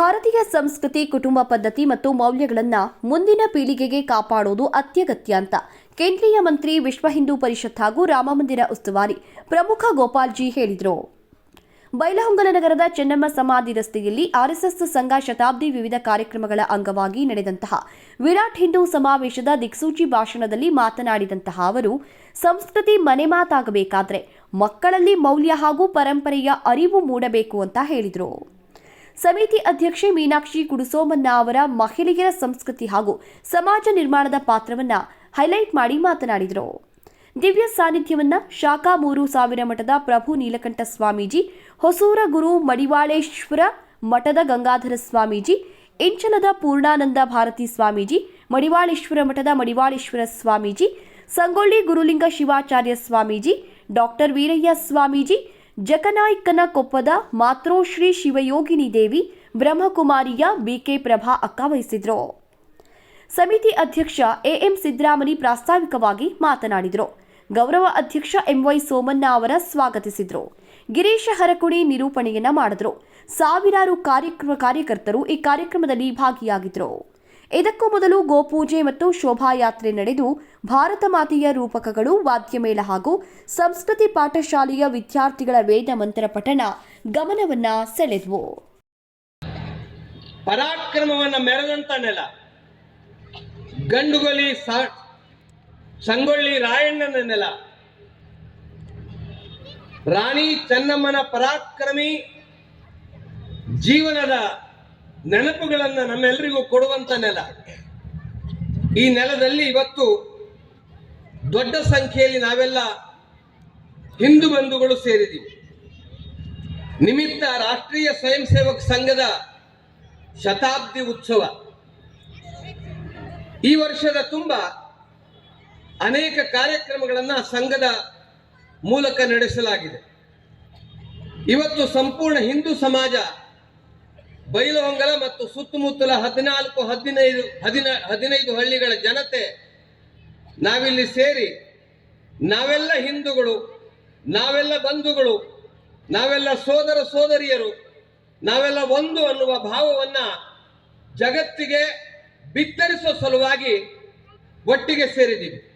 ಭಾರತೀಯ ಸಂಸ್ಕೃತಿ, ಕುಟುಂಬ ಪದ್ಧತಿ ಮತ್ತು ಮೌಲ್ಯಗಳನ್ನು ಮುಂದಿನ ಪೀಳಿಗೆಗೆ ಕಾಪಾಡುವುದು ಅತ್ಯಗತ್ಯ ಅಂತ ಕೇಂದ್ರೀಯ ಮಂತ್ರಿ ವಿಶ್ವ ಹಿಂದೂ ಪರಿಷತ್ ಹಾಗೂ ರಾಮಮಂದಿರ ಉಸ್ತುವಾರಿ ಪ್ರಮುಖ ಗೋಪಾಲ್ಜಿ ಹೇಳಿದರು. ಬೈಲಹೊಂಗಲ ನಗರದ ಚೆನ್ನಮ್ಮ ಸಮಾಧಿ ರಸ್ತೆಯಲ್ಲಿ ಆರ್ಎಸ್ಎಸ್ ಸಂಘ ಶತಾಬ್ದಿ ವಿವಿಧ ಕಾರ್ಯಕ್ರಮಗಳ ಅಂಗವಾಗಿ ನಡೆದಂತಹ ವಿರಾಟ್ ಹಿಂದೂ ಸಮಾವೇಶದ ದಿಕ್ಸೂಚಿ ಭಾಷಣದಲ್ಲಿ ಮಾತನಾಡಿದಂತಹ ಅವರು, ಸಂಸ್ಕೃತಿ ಮನೆ ಮಾತಾಗಬೇಕಾದ್ರೆ ಮಕ್ಕಳಲ್ಲಿ ಮೌಲ್ಯ ಹಾಗೂ ಪರಂಪರೆಯ ಅರಿವು ಮೂಡಬೇಕು ಅಂತ ಹೇಳಿದರು. ಸಮಿತಿ ಅಧ್ಯಕ್ಷೆ ಮೀನಾಕ್ಷಿ ಕುಡುಸೋಮನ್ನ ಅವರ ಮಹಿಳೆಯರ ಸಂಸ್ಕೃತಿ ಹಾಗೂ ಸಮಾಜ ನಿರ್ಮಾಣದ ಪಾತ್ರವನ್ನ ಹೈಲೈಟ್ ಮಾಡಿ ಮಾತನಾಡಿದರು. ದಿವ್ಯ ಸಾನ್ನಿಧ್ಯವನ್ನು ಶಾಖಾ ಮೂರು ಸಾವಿರ ಮಠದ ಪ್ರಭು ನೀಲಕಂಠ ಸ್ವಾಮೀಜಿ, ಹೊಸೂರ ಗುರು ಮಡಿವಾಳೇಶ್ವರ ಮಠದ ಗಂಗಾಧರ ಸ್ವಾಮೀಜಿ, ಇಂಚಲದ ಪೂರ್ಣಾನಂದ ಭಾರತಿ ಸ್ವಾಮೀಜಿ, ಮಡಿವಾಳೇಶ್ವರ ಮಠದ ಮಡಿವಾಳೇಶ್ವರ ಸ್ವಾಮೀಜಿ, ಸಂಗೊಳ್ಳಿ ಗುರುಲಿಂಗ ಶಿವಾಚಾರ್ಯ ಸ್ವಾಮೀಜಿ, ಡಾಕ್ಟರ್ ವೀರಯ್ಯ ಸ್ವಾಮೀಜಿ ಜಕನಾಯ್ಕನ ಕೊಪ್ಪದ ಮಾತ್ರೋಶ್ರೀ ಶಿವಯೋಗಿನಿ ದೇವಿ ಬ್ರಹ್ಮಕುಮಾರಿಯ ಬಿಕೆ ಪ್ರಭಾ ಅಕ್ಕ ವಹಿಸಿದ್ರು. ಸಮಿತಿ ಅಧ್ಯಕ್ಷ ಎಎಂ ಸಿದ್ದರಾಮನಿ ಪ್ರಾಸ್ತಾವಿಕವಾಗಿ ಮಾತನಾಡಿದರು. ಗೌರವ ಅಧ್ಯಕ್ಷ ಎಂವೈ ಸೋಮಣ್ಣ ಅವರ ಸ್ವಾಗತಿಸಿದರು. ಗಿರೀಶ ಹರಕುಡಿ ನಿರೂಪಣೆಯನ್ನ ಮಾಡಿದರು. ಸಾವಿರಾರು ಕಾರ್ಯಕ್ರಮ ಕಾರ್ಯಕರ್ತರು ಈ ಕಾರ್ಯಕ್ರಮದಲ್ಲಿ ಭಾಗಿಯಾಗಿದ್ದರು ಇದಕ್ಕೂ ಮೊದಲು ಗೋಪೂಜೆ ಮತ್ತು ಶೋಭಾಯಾತ್ರೆ ನಡೆದು ಭಾರತ ಮಾತೆಯ ರೂಪಕಗಳು, ವಾದ್ಯಮೇಳ ಹಾಗೂ ಸಂಸ್ಕೃತಿ ಪಾಠಶಾಲೆಯ ವಿದ್ಯಾರ್ಥಿಗಳ ವೇದ ಮಂತ್ರ ಪಠಣ ಗಮನವನ್ನ ಸೆಳೆದವು. ಪರಾಕ್ರಮವನ್ನ ಮೆರೆದಂತ ನೆಲ. ಗಂಡುಗೊಲಿ ಸಂಗೊಳ್ಳಿ ರಾಯಣ್ಣನ ನೆಲ. ರಾಣಿ ಚೆನ್ನಮ್ಮನ ಪರಾಕ್ರಮಿ ಜೀವನದ ನೆನಪುಗಳನ್ನು ನಮ್ಮೆಲ್ಲರಿಗೂ ಕೊಡುವಂತ ನೆಲ. ಈ ನೆಲದಲ್ಲಿ ಇವತ್ತು ದೊಡ್ಡ ಸಂಖ್ಯೆಯಲ್ಲಿ ನಾವೆಲ್ಲ ಹಿಂದೂ ಬಂಧುಗಳು ಸೇರಿದ್ದೀವಿ. ನಿಮಿತ್ತ ರಾಷ್ಟ್ರೀಯ ಸ್ವಯಂ ಸೇವಕ ಸಂಘದ ಶತಾಬ್ದಿ ಉತ್ಸವ. ಈ ವರ್ಷದ ತುಂಬ ಅನೇಕ ಕಾರ್ಯಕ್ರಮಗಳನ್ನು ಸಂಘದ ಮೂಲಕ ನಡೆಸಲಾಗಿದೆ. ಇವತ್ತು ಸಂಪೂರ್ಣ ಹಿಂದೂ ಸಮಾಜ ಬೈಲಹೊಂಗಲ ಮತ್ತು ಸುತ್ತಮುತ್ತಲ ಹದಿನಾಲ್ಕು, ಹದಿನೈದು, ಹದಿನ, ಹದಿನೈದು ಹಳ್ಳಿಗಳ ಜನತೆ ನಾವಿಲ್ಲಿ ಸೇರಿ ನಾವೆಲ್ಲ ಹಿಂದೂಗಳು, ನಾವೆಲ್ಲ ಬಂಧುಗಳು, ನಾವೆಲ್ಲ ಸೋದರ ಸೋದರಿಯರು, ನಾವೆಲ್ಲ ಒಂದು ಅನ್ನುವ ಭಾವವನ್ನ ಜಗತ್ತಿಗೆ ಬಿತ್ತರಿಸುವ ಸಲುವಾಗಿ ಒಟ್ಟಿಗೆ ಸೇರಿದ್ದೀವಿ.